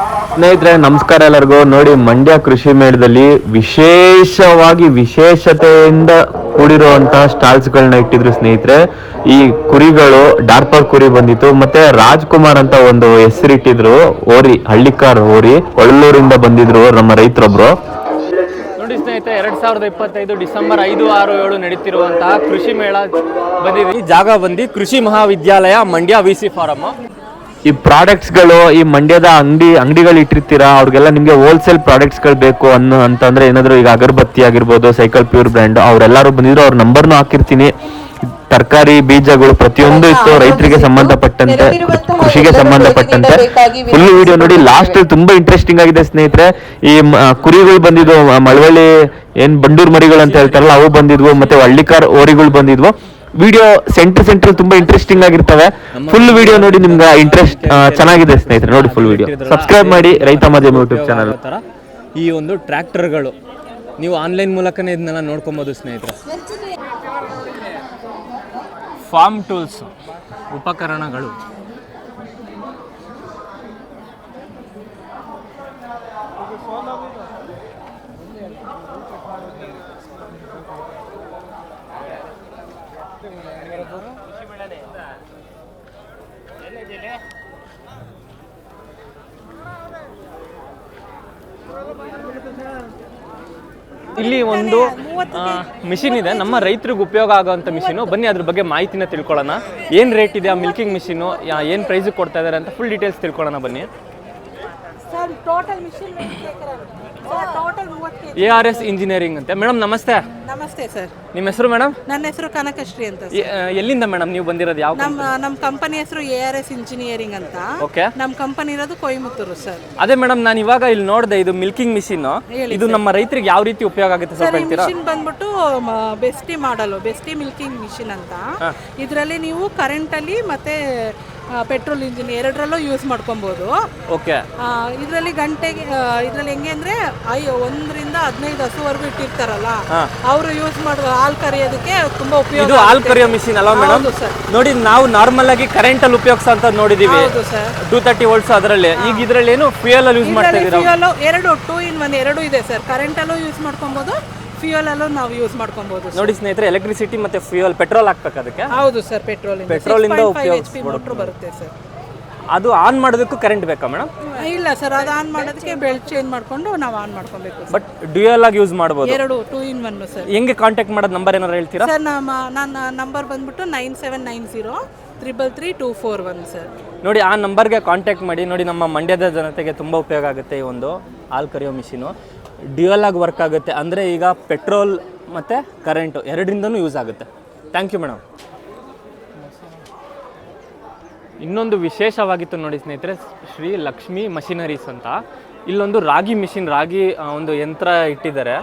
ಸ್ನೇಹಿತರೆ, ನಮಸ್ಕಾರ ಎಲ್ಲರಿಗೂ. ನೋಡಿ, ಮಂಡ್ಯ ಕೃಷಿ ಮೇಳದಲ್ಲಿ ವಿಶೇಷವಾಗಿ ವಿಶೇಷತೆಯಿಂದ ಕೂಡಿರುವಂತಹ ಸ್ಟಾಲ್ಸ್ ಗಳನ್ನ ಇಟ್ಟಿದ್ರು ಸ್ನೇಹಿತರೆ. ಈ ಕುರಿಗಳು, ಡಾರ್ಪರ್ ಕುರಿ ಬಂದಿತ್ತು, ಮತ್ತೆ ರಾಜ್ಕುಮಾರ್ ಅಂತ ಒಂದು ಹೆಸರಿಟ್ಟಿದ್ರು ಓರಿ ಹಳ್ಳಿಕಾರ್ ಓರಿ ಒಳ್ಳೂರಿಂದ ಬಂದಿದ್ರು ನಮ್ಮ ರೈತರೊಬ್ರು. ನೋಡಿ ಸ್ನೇಹಿತರೆ, ಎರಡ್ ಸಾವಿರದ ಇಪ್ಪತ್ತೈದು ಡಿಸೆಂಬರ್ ಐದು, ಆರು, ಏಳು ನಡೀತಿರುವಂತಹ ಕೃಷಿ ಮೇಳ ಬಂದಿದೆ. ಈ ಜಾಗ ಬಂದು ಕೃಷಿ ಮಹಾವಿದ್ಯಾಲಯ ಮಂಡ್ಯ ವಿ ಸಿ ಫಾರಮ್. ಈ ಪ್ರಾಡಕ್ಟ್ಸ್ಗಳು ಈ ಮಂಡ್ಯದ ಅಂಗಡಿ ಅಂಗಡಿಗಳು ಇಟ್ಟಿರ್ತೀರಾ ಅವ್ರಿಗೆಲ್ಲ ನಿಮಗೆ ಹೋಲ್ಸೇಲ್ ಪ್ರಾಡಕ್ಟ್ಸ್ಗಳು ಬೇಕು ಅನ್ನೋ ಅಂತಂದರೆ ಏನಾದರೂ ಈಗ ಅಗರಬತ್ತಿ ಆಗಿರ್ಬೋದು ಸೈಕಲ್ ಪ್ಯೂರ್ ಬ್ರ್ಯಾಂಡ್ ಅವರೆಲ್ಲರೂ ಬಂದಿದ್ರು ಅವ್ರ ನಂಬರ್ನು ಹಾಕಿರ್ತೀನಿ. ತರಕಾರಿ ಬೀಜಗಳು ಪ್ರತಿಯೊಂದು ಇತ್ತು ರೈತರಿಗೆ ಸಂಬಂಧಪಟ್ಟಂತೆ ಕೃಷಿಗೆ ಸಂಬಂಧಪಟ್ಟಂತೆ. ಫುಲ್ ವಿಡಿಯೋ ನೋಡಿ ಲಾಸ್ಟ್ ತುಂಬಾ ಇಂಟ್ರೆಸ್ಟಿಂಗ್ ಆಗಿದೆ ಸ್ನೇಹಿತರೆ. ಈ ಕುರಿಗಳು ಬಂದಿದ್ವು ಮಳವಳ್ಳಿ ಏನ್ ಬಂಡೂರ್ ಮರಿಗಳು ಅಂತ ಹೇಳ್ತಾರಲ್ಲ ಅವು ಬಂದಿದ್ವು ಮತ್ತೆ ಹಳ್ಳಿಕಾರ್ ಓರಿಗಳು ಬಂದಿದ್ವು. ವಿಡಿಯೋ ಸೆಂಟರ್ ಸೆಂಟರ್ ತುಂಬಾ ಇಂಟ್ರೆಸ್ಟಿಂಗ್ ಆಗಿರ್ತವೆ. ಫುಲ್ ವಿಡಿಯೋ ನೋಡಿ ನಿಮ್ಗೆ ಇಂಟ್ರೆಸ್ಟ್ ಚೆನ್ನಾಗಿದೆ ಸ್ನೇಹಿತರೆ ನೋಡಿ ಫುಲ್ ವಿಡಿಯೋ ಸಬ್ಸ್ಕ್ರೈಬ್ ಮಾಡಿ ರೈತ ಮಾಧ್ಯಮ ಯೂಟ್ಯೂಬ್ ಚಾನಲ್ ಈ ಒಂದು ಟ್ರ್ಯಾಕ್ಟರ್ಗಳು. ನೀವು ಆನ್ಲೈನ್ ಮೂಲಕನೇ ಇದನ್ನೆಲ್ಲ ನೋಡ್ಕೊಬೋದು ಸ್ನೇಹಿತರೆ. ಫಾರ್ಮ್ ಟೂಲ್ಸ್ ಉಪಕರಣಗಳು. ಇಲ್ಲಿ ಒಂದು ಮಿಷಿನ್ ಇದೆ. ನಮ್ಮ ರೈತರಿಗೆ ಉಪಯೋಗ ಆಗುವಂಥ ಮಿಷಿನು ಬನ್ನಿ ಅದ್ರ ಬಗ್ಗೆ ಮಾಹಿತಿನ ತಿಳ್ಕೊಳ್ಳೋಣ. ಏನು ರೇಟ್ ಇದೆ, ಆ ಮಿಲ್ಕಿಂಗ್ ಮಿಷಿನು ಏನು ಪ್ರೈಸಿಗೆ ಕೊಡ್ತಾ ಇದ್ದಾರೆ ಅಂತ ಫುಲ್ ಡೀಟೇಲ್ಸ್ ತಿಳ್ಕೊಳ್ಳೋಣ ಬನ್ನಿ. ಎ ಆರ್ ಎಸ್ ಇಂಜಿನಿಯರಿಂಗ್ ಅಂತ. ಮೇಡಮ್ ನಮಸ್ತೆ. ನಮಸ್ತೆ ಸರ್. ನಿಮ್ಮ ಹೆಸರು ಮೇಡಮ್ ನನ್ನ ಹೆಸರು ಕನಕಶ್ರೀ ಅಂತ. ಎಲ್ಲಿಂದ ಮೇಡಮ್ ನೀವು ಬಂದಿರೋದು? ಯಾವ ನಮ್ಮ ನಮ್ಮ ಕಂಪನಿ ಹೆಸರು ಎ ಆರ್ ಎಸ್ ಇಂಜಿನಿಯರಿಂಗ್ ಅಂತ. ಓಕೆ ನಮ್ಮ ಕಂಪನಿ ಇರೋದು ಕೊಯಮತ್ತೂರು ಸರ್. ಅದೇ ಮೇಡಮ್ ನಾನು ಇವಾಗ ಇಲ್ಲಿ ನೋಡಿದೆ ಇದು ಮಿಲ್ಕಿಂಗ್ ಮಿಷಿನ್ ಇದು ನಮ್ಮ ರೈತರಿಗೆ ಯಾವ ರೀತಿ ಉಪಯೋಗ ಆಗುತ್ತೆ ಸ್ವಲ್ಪ ಸರ್ ಈ ಹೇಳ್ತೀರಾ? ಮಿಷಿನ್ ಬಂದ್ಬಿಟ್ಟು ಬೆಸ್ಟಿ ಮಾಡಲು ಬೆಸ್ಟಿ ಮಿಲ್ಕಿಂಗ್ ಮಿಷಿನ್ ಅಂತ. ಇದರಲ್ಲಿ ನೀವು ಕರೆಂಟಲ್ಲಿ ಮತ್ತೆ ಪೆಟ್ರೋಲ್ ಇಂಜಿನ್ ಎರಡರಲ್ಲೂ ಯೂಸ್ ಮಾಡ್ಕೊಬೋದು. ಓಕೆ ಇದರಲ್ಲಿ ಗಂಟೆಗೆ ಇದರಲ್ಲಿ ಹೆಂಗೆ ಅಂದ್ರೆ ಐ ಒಂದರಿಂದ ಹದಿನೈದು ಹಸುವರೆಗೂ ಇಟ್ಟಿರ್ತಾರಲ್ಲ ಅವರು ಯೂಸ್ ಮಾಡುವ ಹಾಲು ಕರೆಯೋದಕ್ಕೆ ತುಂಬಾ ಉಪಯೋಗ ಇದು ಹಾಲ್ ಕರಿಯೋ ಮಿಷಿನ್ ಅಲ್ವಾ ಮೇಡಮ್ ಸರ್ ನೋಡಿ ನಾವು ನಾರ್ಮಲ್ ಆಗಿ ಕರೆಂಟ್ ಅಲ್ಲಿ ಉಪಯೋಗಿಸೋ ಅಂತ ನೋಡಿದೀವಿ. ಹೌದು ಸರ್ ಟೂ ತರ್ಟಿ ವೋಲ್ಟ್ಸ್ ಅದರಲ್ಲಿ. ಈಗ ಇದರಲ್ಲಿ ಏನು ಫ್ಯೂಯಲ್ ಅಲ್ಲಿ ಯೂಸ್ ಮಾಡ್ತಾ ಇದ್ದೀರಾ ಎರಡು ಟೂ ಇನ್ ಒನ್ ಎರಡು ಇದೆ ಸರ್ ಕರೆಂಟ್ ಅಲ್ಲೂ ಯೂಸ್ ಮಾಡ್ಕೊಬೋದು ಫ್ಯೂಯಲ್ ಅಲ್ಲೂ ನಾವು ಯೂಸ್ ಮಾಡ್ಕೊಬೋದು ನೋಡಿ ಸ್ನೇಹಿತರೆ ಎಲೆಕ್ಟ್ರಿಸಿಟಿ ಮತ್ತೆ ಫ್ಯೂಯಲ್ ಪೆಟ್ರೋಲ್ ಹಾಕ್ಬೇಕು ಅದಕ್ಕೆ. ಹೌದು ಸರ್ ಪೆಟ್ರೋಲ್ ಪೆಟ್ರೋಲ್ ಇಂದ ಮೋಟ್ರ್ ಬರುತ್ತೆ ಸರ್ ಅದು ಆನ್ ಮಾಡೋದಕ್ಕೂ ಕರೆಂಟ್ ಬೇಕಾ ಮೇಡಮ್ ಇಲ್ಲ ಸರ್ ಅದು ಆನ್ ಮಾಡೋದಕ್ಕೆ ಬೆಲ್ಟ್ ಚೇಂಜ್ ಮಾಡ್ಕೊಂಡು ನಾವು ಆನ್ ಮಾಡ್ಕೊಬೇಕು. ಬಟ್ ಡ್ಯೂಯಲ್ ಆಗಿ ಯೂಸ್ ಮಾಡ್ಬೋದು. ಎರಡು ಟೂ ಇನ್ ಒನ್ ಸರ್ ಹೆಂಗೆ ಕಾಂಟ್ಯಾಕ್ಟ್ ಮಾಡೋದು? ನಂಬರ್ ಏನಾರು ಹೇಳ್ತೀರಾ? ಸರ್ ನಮ್ಮ ನನ್ನ ನಂಬರ್ ಬಂದ್ಬಿಟ್ಟು nine seven nine zero triple three two four one sir ನೋಡಿ ಆ ನಂಬರ್ಗೆ ಕಾಂಟ್ಯಾಕ್ಟ್ ಮಾಡಿ. ನೋಡಿ ನಮ್ಮ ಮಂಡ್ಯದ ಜನತೆಗೆ ತುಂಬ ಉಪಯೋಗ ಆಗುತ್ತೆ ಈ ಒಂದು ಹಾಲ್ ಕರಿಯೋ ಮಿಷಿನು ಡ್ಯೂಯಲ್ ಆಗಿ ವರ್ಕ್ ಆಗುತ್ತೆ. ಅಂದರೆ ಈಗ ಪೆಟ್ರೋಲ್ ಮತ್ತು ಕರೆಂಟು ಎರಡರಿಂದನೂ ಯೂಸ್ ಆಗುತ್ತೆ. ಥ್ಯಾಂಕ್ ಯು ಮೇಡಮ್ ಇನ್ನೊಂದು ವಿಶೇಷವಾಗಿತ್ತು ನೋಡಿ ಸ್ನೇಹಿತರೆ ಶ್ರೀ ಲಕ್ಷ್ಮಿ ಮಷಿನರೀಸ್ ಅಂತ. ಇಲ್ಲೊಂದು ರಾಗಿ ಮಿಷಿನ್ ರಾಗಿ ಒಂದು ಯಂತ್ರ ಇಟ್ಟಿದ್ದಾರೆ.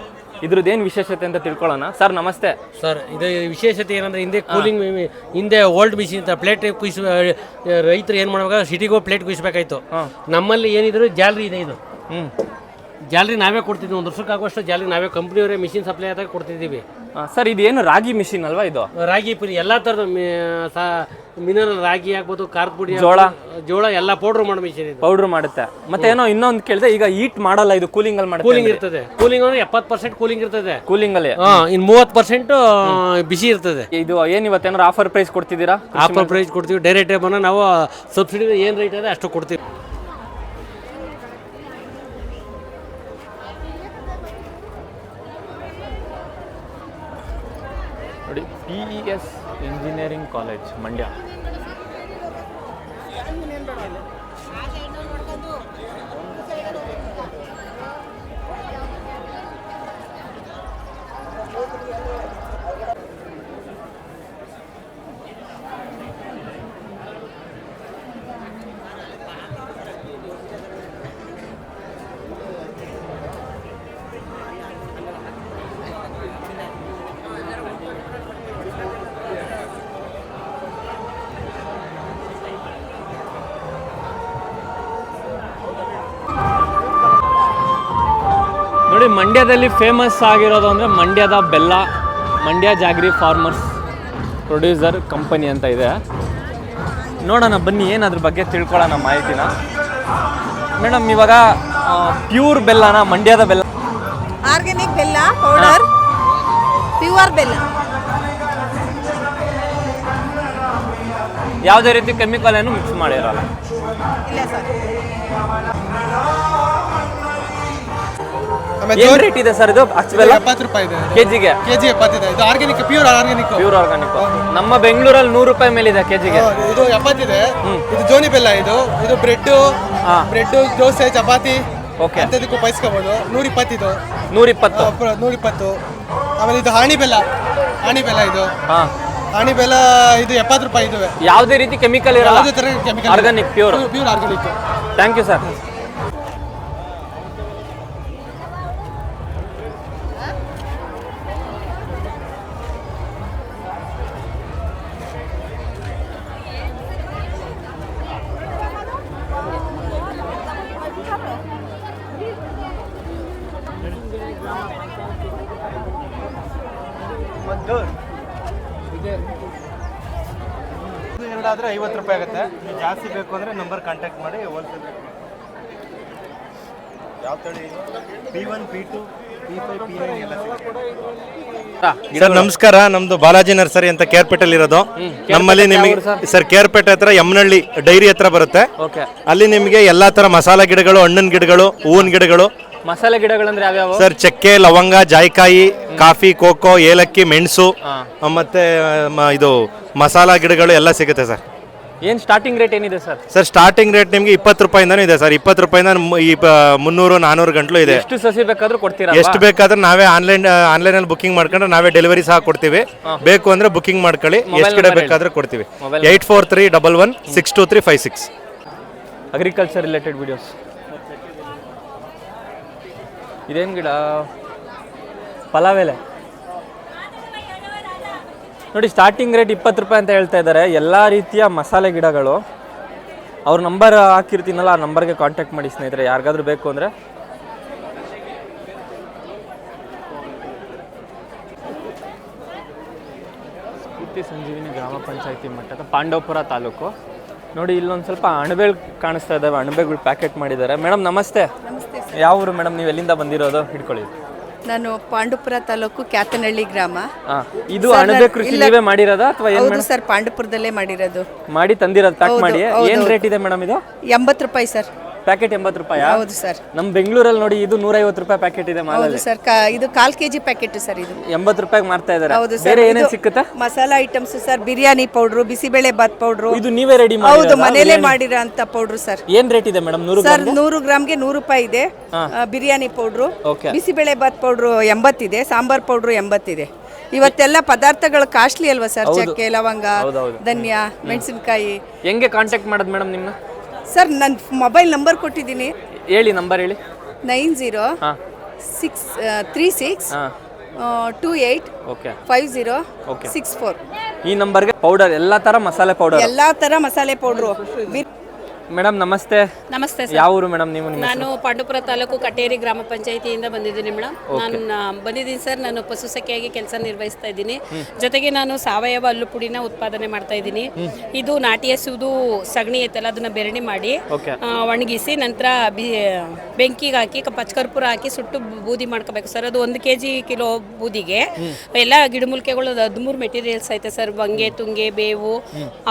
ಇದ್ರದ್ದೇನು ವಿಶೇಷತೆ ಅಂತ ತಿಳ್ಕೊಳ್ಳೋಣ. ಸರ್ ನಮಸ್ತೆ. ಸರ್ ಇದು ವಿಶೇಷತೆ ಏನಂದ್ರೆ ಹಿಂದೆ ಕೂಲಿಂಗ್ ಹಿಂದೆ ಓಲ್ಡ್ ಮಿಷಿನ್ ಅಂತ ಪ್ಲೇಟ್ ಕುಯ್ಸ್ ರೈತರು ಏನು ಮಾಡ್ಬೇಕು ಸಿಟಿಗೋ ಪ್ಲೇಟ್ ಕುಯಿಸ್ಬೇಕಾಯ್ತು. ನಮ್ಮಲ್ಲಿ ಏನಿದ್ರು ಜಾಲರಿ ಇದೆ ಇದು. ಹ್ಞೂ ಜಾಲ್ರಿ ನಾವೇ ಕೊಡ್ತಿದ್ವಿ ಒಂದು ವರ್ಷಕ್ಕೆ ಆಗುವಷ್ಟು ಜಾಲ್ರಿ ನಾವೇ ಕಂಪ್ನಿಯವರೇ ಮಿಷಿನ್ ಸಪ್ಲೈ ಆದಾಗ ಕೊಡ್ತಿದ್ದೀವಿ. ಸರ್ ಇದೇನು ರಾಗಿ ಮಿಷಿನ್ ಅಲ್ವಾ ಇದು? ರಾಗಿ ಪುರಿ ಎಲ್ಲ ಥರದ ಮಿನರಲ್ ರಾಗಿ ಆಗ್ಬೋದು ಖಾರದ ಪುಡಿ ಜೋಳ? ಜೋಳ ಎಲ್ಲ ಪೌಡ್ರ್ ಮಾಡೋ ಮಿಷಿನ್ ಇದು. ಪೌಡ್ರ್ ಮಾಡುತ್ತೆ. ಮತ್ತೆ ಏನೋ ಇನ್ನೊಂದು ಕೇಳಿದೆ ಈಗ ಹೀಟ್ ಮಾಡಲ್ಲ ಇದು ಕೂಲಿಂಗ್ ಅಲ್ಲಿ ಕೂಲಿಂಗ್ ಇರ್ತದೆ. ಕೂಲಿಂಗ್ ಅಂದ್ರೆ ಎಪ್ಪತ್ತು ಪರ್ಸೆಂಟ್ ಕೂಲಿಂಗ್ ಇರ್ತದೆ. ಕೂಲಿಂಗ್ ಅಲ್ಲಿ? ಹಾಂ ಇನ್ನು ಮೂವತ್ತು ಪರ್ಸೆಂಟ್ ಬಿಸಿ ಇರ್ತದೆ. ಇದು ಏನು ಇವತ್ತೇನಾರು ಆಫರ್ ಪ್ರೈಸ್ ಕೊಡ್ತಿದ್ದೀರಾ? ಆಫರ್ ಪ್ರೈಸ್ ಕೊಡ್ತೀವಿ. ಡೈರೆಕ್ಟ್ ಬಂದು ನಾವು ಸಬ್ಸಿಡಿ ಏನು ರೇಟ್ ಇದೆ ಅಷ್ಟು ಕೊಡ್ತೀವಿ. ನೋಡಿ P S engineering college Mandya. ನೋಡಿ ಮಂಡ್ಯದಲ್ಲಿ ಫೇಮಸ್ ಆಗಿರೋದು ಅಂದರೆ ಮಂಡ್ಯದ ಬೆಲ್ಲ Mandya jaggery farmers producer company ಅಂತ ಇದೆ. ನೋಡೋಣ ಬನ್ನಿ ಏನು ಅದ್ರ ಬಗ್ಗೆ ತಿಳ್ಕೊಳ್ಳೋಣ ಮಾಹಿತಿನ. ಮೇಡಮ್ ಇವಾಗ ಪ್ಯೂರ್ ಬೆಲ್ಲನ ಮಂಡ್ಯದ ಬೆಲ್ಲ? ಆರ್ಗ್ಯಾನಿಕ್ ಬೆಲ್ಲ ಪೌಡರ್ ಪ್ಯೂರ್ ಬೆಲ್ಲ. ಯಾವುದೇ ರೀತಿ ಕೆಮಿಕಲ್ ಏನು ಮಿಕ್ಸ್ ಮಾಡಿರಲ್ಲ. ಇಲ್ಲ ಸರ್ ಏನ್ ರೇಟ್ ಇದೆ ಸರ್ ಇದು ಅಚ್ಚ ಬೆಲ್ಲ ಎಪ್ಪತ್ತು ರೂಪಾಯಿ ಇದೆ. ಕೆಜಿಗೆ? ಕೆಜಿ ಎಪ್ಪತ್ತಿದೆ ಇದು. Organic pure organic pure organic ನಮ್ಮ ಬೆಂಗಳೂರಲ್ಲಿ ನೂರು ರೂಪಾಯಿ ಮೇಲಿದೆ ಕೆಜಿಗೆ. ಇದು ಎಪ್ಪತ್ತಿದೆ. ಇದು ಜೋನಿ ಬೆಲ್ಲ ಇದು. ಇದು bread. Bread dosa chapati okay ಅಂತದಕ್ಕೂ ಬಯಸ್ಕೋಬಹುದು ನೂರ ಇಪ್ಪತ್ತಿದು ನೂರ ಇಪ್ಪತ್ತು ನೂರ ಇಪ್ಪತ್ತು ಆಮೇಲೆ ಇದು ಹಾಣಿ ಬೆಲ್ಲ. ಹಾಣಿ ಬೆಲ್ಲ ಇದು. ಹಾ. ಹಾಣಿ ಬೆಲ್ಲ ಇದು ಎಪ್ಪತ್ತು ರೂಪಾಯಿ ಇದುವೆ. ಯಾವುದೇ ರೀತಿ ಕೆಮಿಕಲ್ ಇರಲ್ಲ. ಯಾವುದೇ ಥರ chemical organic pure pure organic thank you sir ಎರಡಾದ್ರೆ ಐವತ್ತು ರೂಪಾಯಿ ಆಗುತ್ತೆ. ಜಾಸ್ತಿ ಬೇಕು ಅಂದರೆ ನಂಬರ್ ಕಾಂಟ್ಯಾಕ್ಟ್ ಮಾಡಿ ಹೋಲ್ಸೇಲ್ ಯಾವ ತಳಿ P one P two P five P nine ಎಲ್ಲ ಸರ್ ನಮಸ್ಕಾರ. ನಮ್ದು ಬಾಲಾಜಿ ನರ್ಸರಿ ಅಂತ ಕೇರ್ಪೇಟೆಲ್ ಇರೋದು. ನಮ್ಮಲ್ಲಿ ನಿಮಗೆ ಸರ್? ಕೇರ್ಪೇಟೆ ಹತ್ರ ಯಮನಹಳ್ಳಿ ಡೈರಿ ಹತ್ರ ಬರುತ್ತೆ. ಓಕೆ. ಅಲ್ಲಿ ನಿಮಗೆ ಎಲ್ಲಾ ತರ ಮಸಾಲ ಗಿಡಗಳು ಹಣ್ಣಿನ ಗಿಡಗಳು ಹೂವಿನ ಗಿಡಗಳು ಮಸಾಲೆ ಗಿಡಗಳಂದ್ರೆ ಯಾವ್ಯಾವ? ಸರ್ ಚಕ್ಕೆ ಲವಂಗ ಜಾಯಿಕಾಯಿ ಕಾಫಿ ಕೋಕೋ ಏಲಕ್ಕಿ ಮೆಣಸು ಮತ್ತೆ ಮ- ಇದು ಮಸಾಲ ಗಿಡಗಳು ಎಲ್ಲ ಸಿಗುತ್ತೆ ಸರ್. ಏನ್ ಸ್ಟಾರ್ಟಿಂಗ್ ರೇಟ್ ಏನಿದೆ ಸರ್? ಸರ್ ಸ್ಟಾರ್ಟಿಂಗ್ ರೇಟ್ ನಿಮಗೆ ಇಪ್ಪತ್ತು ರೂಪಾಯಿಂದನೂ ಇದೆ ಸರ್. ಇಪ್ಪತ್ತು ರೂಪಾಯಿಂದ ಮು- ಈ ಮುನ್ನೂರು ನಾನೂರು ಗಂಟಲು ಇದೆ. ಎಷ್ಟು ಸಸಿ ಬೇಕಾದ್ರೂ ಕೊಡ್ತೀರಾ ಎಷ್ಟು ಬೇಕಾದ್ರೂ ನಾವೇ ಆನ್ಲೈನ್ ಆನ್ಲೈನಲ್ಲಿ ಬುಕಿಂಗ್ ಮಾಡ್ಕೊಂಡ್ರೆ ನಾವೇ ಡೆಲಿವರಿ ಸಹ ಕೊಡ್ತೀವಿ. ಬೇಕು ಅಂದ್ರೆ ಬುಕಿಂಗ್ ಮಾಡ್ಕೊಳ್ಳಿ. ಎಷ್ಟು ಗಿಡ ಬೇಕಾದ್ರೂ ಕೊಡ್ತೀವಿ. Mobile eight four three double one six two three five six. Agriculture related videos ಇದೇನು ಗಿಡ? ಪಲಾವೆಲೆ ನೋಡಿ ಸ್ಟಾರ್ಟಿಂಗ್ ರೇಟ್ ಇಪ್ಪತ್ತು ರೂಪಾಯಿ ಅಂತ ಹೇಳ್ತಾ ಇದ್ದಾರೆ ಎಲ್ಲ ರೀತಿಯ ಮಸಾಲೆ ಗಿಡಗಳು. ಅವ್ರ ನಂಬರ್ ಹಾಕಿರ್ತೀನಲ್ಲ ಆ ನಂಬರ್ಗೆ ಕಾಂಟ್ಯಾಕ್ಟ್ ಮಾಡಿ ಸ್ನೇಹಿತರೆ. ಯಾರಿಗಾದ್ರೂ ಬೇಕು ಅಂದರೆ. ಸ್ಫೂರ್ತಿ ಸಂಜೀವಿನಿ ಗ್ರಾಮ ಪಂಚಾಯಿತಿ ಮಟ್ಟದ ಪಾಂಡವಪುರ ತಾಲೂಕು. ನೋಡಿ ಇಲ್ಲೊಂದು ಸ್ವಲ್ಪ ಅಣಬೆಗಳು ಕಾಣಿಸ್ತಾ ಇದಾವೆ ಅಣಬೆಗಳು ಪ್ಯಾಕೆಟ್ ಮಾಡಿದ್ದಾರೆ. ಮೇಡಮ್ ನಮಸ್ತೆ. ಯಾವ ಊರು ಮೇಡಮ್? ನೀವು ಎಲ್ಲಿಂದ ಬಂದಿರೋದು? ಹಿಡ್ಕೊಳ್ಳಿ. ನಾನು ಪಾಂಡುಪುರ ತಾಲೂಕು ಕ್ಯಾತನಹಳ್ಳಿ ಗ್ರಾಮ. ಹಾ ಇದು ಸರ್, ಅಣಬೆ ನಾನು- ಕೃಷಿ ಇಲ್ಲ. ನೀವೇ ಮಾಡಿರೋದಾ ಅಥವಾ ಏನ್ ಹೌದು ಸರ್ ಪಾಂಡುಪುರದಲ್ಲೇ ಮಾಡಿರೋದು. ಮಾಡಿ ತಂದಿರೋದು ಪ್ಯಾಕ್ ಹೌದು, ಮಾಡಿ. ಏನ್ ಹೌದು. ರೇಟ್ ಇದೆ ಮೇಡಮ್ ಇದು? ಎಂಬತ್ತು ರೂಪಾಯಿ ಸರ್. ಪ್ಯಾಕೆಟ್ ಎಂಬತ್ತು ರೂಪಾಯಿ? ಹೌದು ಸರ್. ನಮ್ಮ ಬೆಂಗಳೂರಲ್ಲಿ ನೋಡಿ ಇದು ನೂರೈವತ್ತು ರೂಪಾಯಿ ಪ್ಯಾಕೆಟ್ ಇದೆ ಹೌದು ಮಾಲಲ್ಲಿ ಸರ್ ಕಾ- ಇದು ಕಾಲ್ ಕೆಜಿ ಪ್ಯಾಕೆಟ್ ಸರ್ ಇದು. ಎಂಬತ್ತು ರೂಪಾಯಿಗೆ ಮಾರ್ತಾ ಇದ್ದಾರೆ ಹೌದು ಸರ್ ಏನೇನ್ ಸಿಕ್ಕುತ್ತೆ? Masala items sir biryani powder bisibele bath powder. ಇದು ನೀವೇ ರೆಡಿ ಹೌದು ಮನೆಯಲ್ಲೇ ಮನೇಲೆ ಮಾಡಿರೋ ಅಂತ ಪೌಡ್ರು ಸರ್. ಏನ್ ರೇಟ್ ಇದೆ ಮೇಡಮ್ ನೂರು ಸರ್ ನೂರು ಗ್ರಾಮ್ಗೆ ನೂರು ರೂಪಾಯಿ ಇದೆ. ಆ, biryani powder. Okay. Bisibele bath powder ಎಂಬತ್ತಿದೆ sambar powder ಎಂಬತ್ತಿದೆ. ಇವತ್ತೆಲ್ಲ ಪದಾರ್ಥಗಳು ಕಾಸ್ಟ್ಲಿ ಅಲ್ವಾ ಸರ್ ಚಕ್ಕೆ ಲವಂಗ ಧನಿಯಾ ಧನ್ಯ ಮೆಣಸಿನಕಾಯಿ. ಹೆಂಗೆ ಕಾಂಟ್ಯಾಕ್ಟ್ ಮಾಡೋದು ಮೇಡಮ್ ನಿಮ್ನ ಸರ್ ನನ್ನ ಮೊಬೈಲ್ ನಂಬರ್ ಕೊಟ್ಟಿದ್ದೀನಿ. ಹೇಳಿ ನಂಬರ್ ಹೇಳಿ. ನೈನ್ ಜೀರೋ ಹಾ. ಸಿಕ್ಸ್ ತ್ರೀ ಸಿಕ್ಸ್ ಹಾ. Two eight okay. Five zero okay. Six four. ಈ ನಂಬರ್ಗೆ ಪೌಡರ್ ಎಲ್ಲ ತರ ಮಸಾಲೆ ಪೌಡರ್ ಎಲ್ಲ ಥರ ಮಸಾಲೆ ಪೌಡ್ರು ಮೇಡಮ್ ನಮಸ್ತೆ. ನಮಸ್ತೆ ಸರ್. ಯಾವ ಊರು ಮೇಡಮ್ ನೀವು ನಾನು ಪಾಂಡುಪುರ ತಾಲೂಕು ಕಟೇರಿ ಗ್ರಾಮ ಪಂಚಾಯಿತಿಯಿಂದ ಬಂದಿದ್ದೀನಿ ಮೇಡಮ್. ನಾನು ಬಂದಿದ್ದೀನಿ ಸರ್. ನಾನು ಪಶುಸಖಿಯಾಗಿ ಕೆಲಸ ನಿರ್ವಹಿಸ್ತಾ ಇದ್ದೀನಿ. ಜೊತೆಗೆ ನಾನು ಸಾವಯವ ಅಲ್ಲು ಪುಡಿನ ಉತ್ಪಾದನೆ ಮಾಡ್ತಾ ಇದ್ದೀನಿ. ಇದು ನಾಟಿ ಹಸುದು ಸಗಣಿ ಐತಲ್ಲ ಅದನ್ನ ಬೆರಣಿ ಮಾಡಿ. ಒಣಗಿಸಿ ನಂತರ ಬೆಂಕಿಗೆ ಹಾಕಿ ಪಚ್ಕರ್ಪೂರ ಹಾಕಿ ಸುಟ್ಟು ಬೂದಿ ಮಾಡ್ಕೋಬೇಕು ಸರ್. ಅದು ಒಂದು ಕೆಜಿ ಕಿಲೋ ಬೂದಿಗೆ. ಎಲ್ಲ ಗಿಡಮೂಲಿಕೆಗಳು ಹದಿಮೂರು ಮೆಟೀರಿಯಲ್ಸ್ ಐತೆ ಸರ್. ಬಂಗೆ ತುಂಗೆ ಬೇವು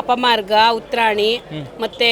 ಅಪಮಾರ್ಗ ಉತ್ರಾಣಿ ಮತ್ತೆ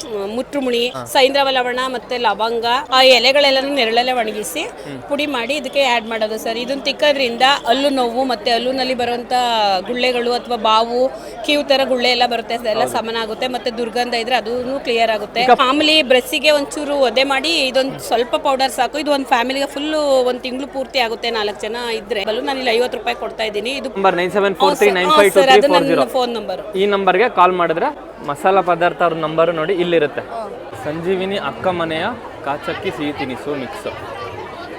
ಮ್, ಸೈಂದ್ರ ಸೈಂದ್ರವ ಲವಣ ಮತ್ತೆ ಲವಂಗ ಆ ಎಲೆಗಳೆಲ್ಲನೂ ನೆರಳಲ್ಲೇ ಒಣಗಿಸಿ ಪುಡಿ ಮಾಡಿ ಇದಕ್ಕೆ ಆ್ಯಡ್ ಮಾಡೋದು ಸರ್ ಇದನ್ನ ತಿಕ್ಕೋದ್ರಿಂದ ಹಲ್ಲು ನೋವು ಮತ್ತೆ ಹಲ್ಲುನಲ್ಲಿ ಬರುವಂತ ಗುಳ್ಳೆಗಳು ಅಥವಾ ಬಾವು ಕೀವು ತರ ಗುಳ್ಳೆ ಎಲ್ಲ ಬರುತ್ತೆ ಅದೆಲ್ಲ ಸಮನ ಆಗುತ್ತೆ ಮತ್ತೆ ದುರ್ಗಂಧ ಇದ್ರೆ ಅದೂ ಕ್ಲಿಯರ್ ಆಗುತ್ತೆ. ಮಾಮೂಲಿ ಬ್ರೆಸ್ಸಿಗೆ ಒಂಚೂರು ಒದೆ ಮಾಡಿ ಇದೊಂದು ಸ್ವಲ್ಪ ಪೌಡರ್ ಸಾಕು. ಇದು ಒಂದು ಫ್ಯಾಮಿಲಿಗೆ ಫುಲ್ ಒಂದು ತಿಂಗಳು ಪೂರ್ತಿ ಆಗುತ್ತೆ ನಾಲ್ಕು ಜನ ಇದ್ರೆ. ಬಲು ನಾನು ಇಲ್ಲಿ ಐವತ್ತು ರೂಪಾಯಿ ಕೊಡ್ತಾ ಇದ್ದೀನಿ. ಇದು number nine seven four three nine five two three four zero phone number ಈ ನಂಬರ್ಗೆ ಕಾಲ್ ಮಾಡಿದ್ರೆ ಮಸಾಲಾ ಪದಾರ್ಥ ಅವ್ರ ನಂಬರ್ ನೋಡಿ ಇಲ್ಲಿರುತ್ತೆ ಸಂಜೀವಿನಿ ಅಕ್ಕ ಮನೆಯ ಕಾಚಕ್ಕಿ ಸಿಹಿ ತಿನಿಸು ಮಿಕ್ಸ್